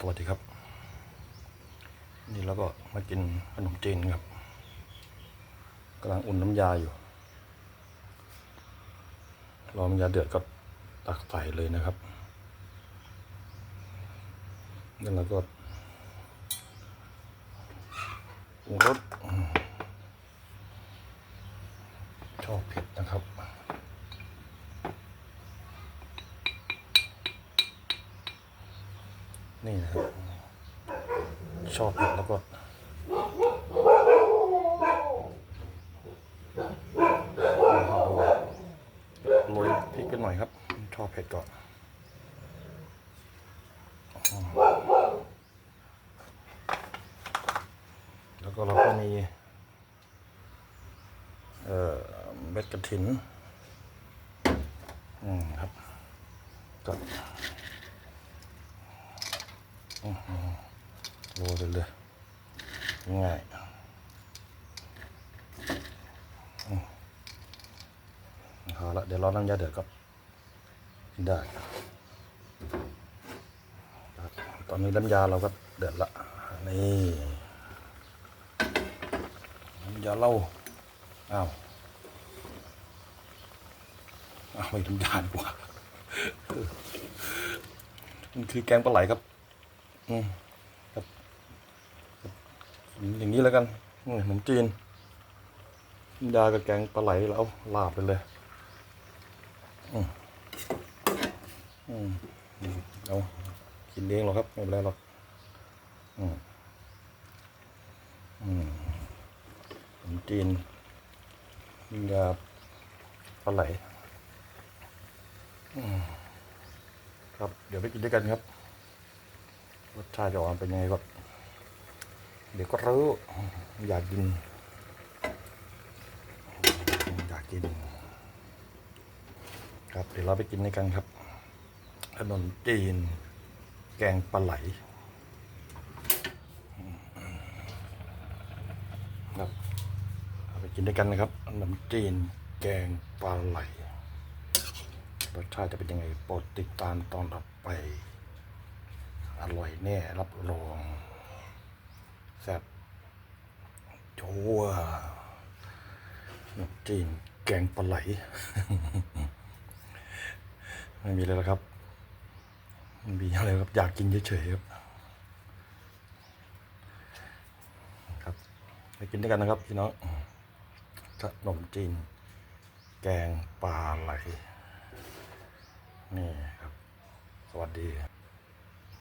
สวัสดีครับ นี่เราก็มากินขนมจีนครับกำลังอุ่นน้ำยาอยู่ รอน้ำยาเดือดก็ตักใส่เลยนะครับแล้วเราก็ปรุงรสชอบเผ็ดนะครับ นี่นะครับชอบเผ็ดแล้วก็โรยพริกกันหน่อยครับ ชอบเผ็ดก่อนแล้วก็เราก็มีเอ่อเม็ดกระถินอืมครับก็ โรยไปเลยง่ายอืมเอาละเดี๋ยวรอน้ำยาเดือดก็ได้ตอนนี้น้ำยาเราก็เดือดละนี่น้ำยาเล่าอ้าวอ้าไม่น้ำยาดีกว่ามันคือแกงปลาไหลครับ อืมครับอย่างนี้แล้วกันขนมจีนยากับแกงปลาไหลแล้วเอาลาบไปเลยเอากินเองหรอกครับ ไม่เป็นไรหรอกขนมจีนยาปลาไหลครับ เดี๋ยวไปกินด้วยกันครับ รสชาติจะออกเป็นยังไงก็เดี๋ยวก็รู้อยากกิน อยากกิน ครับเดี๋ยวเราไปกินในกันครับขนมจีน แกงปลาไหลครับไปกินด้วยกันนะครับขนมจีนแกงปลาไหลรสชาติจะเป็นยังไงโปรดติดตามตอนต่อไป อร่อยแน่ รับรองแซ่บชัวน้ำจีนแกงปลาไหล ไม่มีเลยแล้วครับไม่มีอะไรครับ อยากกินเฉยๆครับ ครับไปกินด้วยกันนะครับพี่น้องขนมจีน แกงปลาไหล นี่ครับ สวัสดี